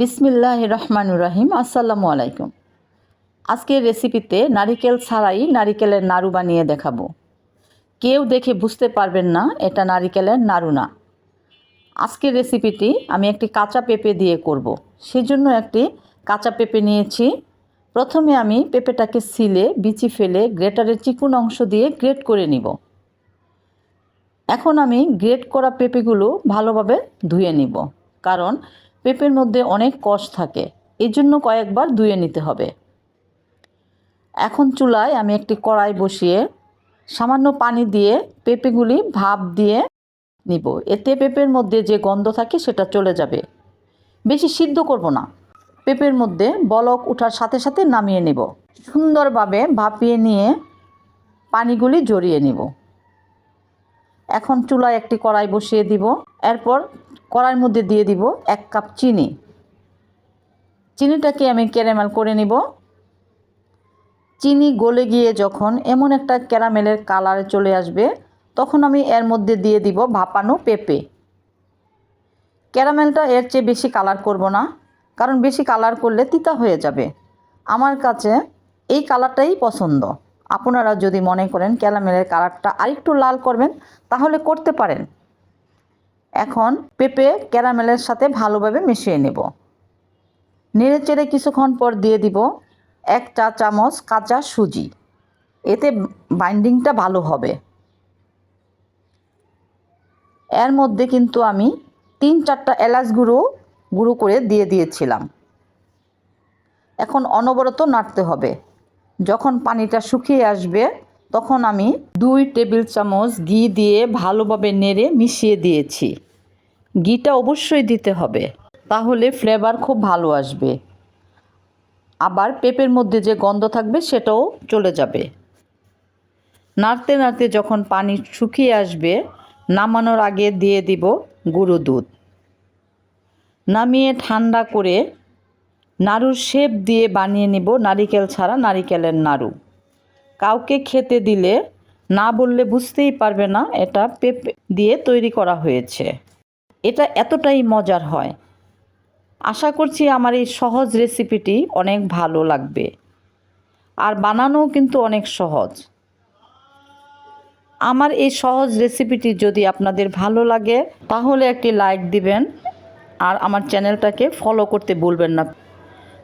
বিসমিল্লাহ রহমানুর রাহিম, আসসালামু আলাইকুম। আজকের রেসিপিতে নারিকেল ছাড়াই নারিকেলের নাড়ু বানিয়ে দেখাবো। কেউ দেখে বুঝতে পারবেন না এটা নারিকেলের নাড়ু না। আজকের রেসিপিটি আমি একটি কাঁচা পেঁপে দিয়ে করব। সেজন্য একটি কাঁচা পেঁপে নিয়েছি। প্রথমে আমি পেঁপেটাকে সিলে, বিচি ফেলে, গ্রেটারের চিকুন অংশ দিয়ে গ্রেট করে নিব। এখন আমি গ্রেট করা পেঁপেগুলো ভালোভাবে ধুয়ে নিব। কারণ পেঁপের মধ্যে অনেক কষ থাকে। এই জন্য কয়েকবার ধুয়ে নিতে হবে। এখন চুলায় আমি একটি কড়াই বসিয়ে সামান্য পানি দিয়ে পেঁপেগুলি ভাপ দিয়ে নিব। এতে পেঁপের মধ্যে যে গন্ধ থাকে সেটা চলে যাবে। বেশি সিদ্ধ করব না। পেঁপের মধ্যে বলক ওঠার সাথে সাথে নামিয়ে নিব। সুন্দরভাবে ভাপিয়ে নিয়ে পানিগুলি জড়িয়ে নিব। এখন চুলায় একটি কড়াই বসিয়ে দিব। এরপর কড়াইয়ের মধ্যে দিয়ে দিব এক কাপ চিনি। চিনিটাকে আমি ক্যারামেল করে নিব। চিনি গলে গিয়ে যখন এমন একটা ক্যারামেলের কালারে চলে আসবে, তখন আমি এর মধ্যে দিয়ে দিব ভাপানো পেঁপে। ক্যারামেলটা এর চেয়ে বেশি কালার করব না, কারণ বেশি কালার করলে তিতা হয়ে যাবে। আমার কাছে এই কালারটাই পছন্দ। আপনারা যদি মনে করেন ক্যারামেলের কালারটা আরেকটু লাল করবেন, তাহলে করতে পারেন। এখন পেঁপে ক্যারামেলের সাথে ভালোভাবে মিশিয়ে নেব। নেড়ে চেড়ে কিছুক্ষণ পর দিয়ে দিব এক চা চামচ কাঁচা সুজি। এতে বাইন্ডিংটা ভালো হবে। এর মধ্যে কিন্তু আমি তিন চারটা এলাচ গুঁড়ো গুঁড়ো করে দিয়ে দিয়েছিলাম। এখন অনবরত নাড়তে হবে। যখন পানিটা শুকিয়ে আসবে, তখন আমি দুই টেবিল চামচ ঘি দিয়ে ভালোভাবে নেড়ে মিশিয়ে দিয়েছি। ঘিটা অবশ্যই দিতে হবে, তাহলে ফ্লেভার খুব ভালো আসবে। আবার পেঁপের মধ্যে যে গন্ধ থাকবে, সেটাও চলে যাবে। নাড়তে নাড়তে যখন পানি শুকিয়ে আসবে, নামানোর আগে দিয়ে দিব গুঁড়ো দুধ। নামিয়ে ঠান্ডা করে নাড়ুর শেপ দিয়ে বানিয়ে নিব নারিকেল ছাড়া নারিকেলের নাড়ু। কাউকে খেতে দিলে না বললে বুঝতেই পারবে না এটা পেঁপে দিয়ে তৈরি করা হয়েছে। এটা এতটাই মজার হয়। আশা করছি আমার এই সহজ রেসিপিটি অনেক ভালো লাগবে। আর বানানোও কিন্তু অনেক সহজ। আমার এই সহজ রেসিপিটি যদি আপনাদের ভালো লাগে, তাহলে একটি লাইক দিবেন আর আমার চ্যানেলটাকে ফলো করতে ভুলবেন না।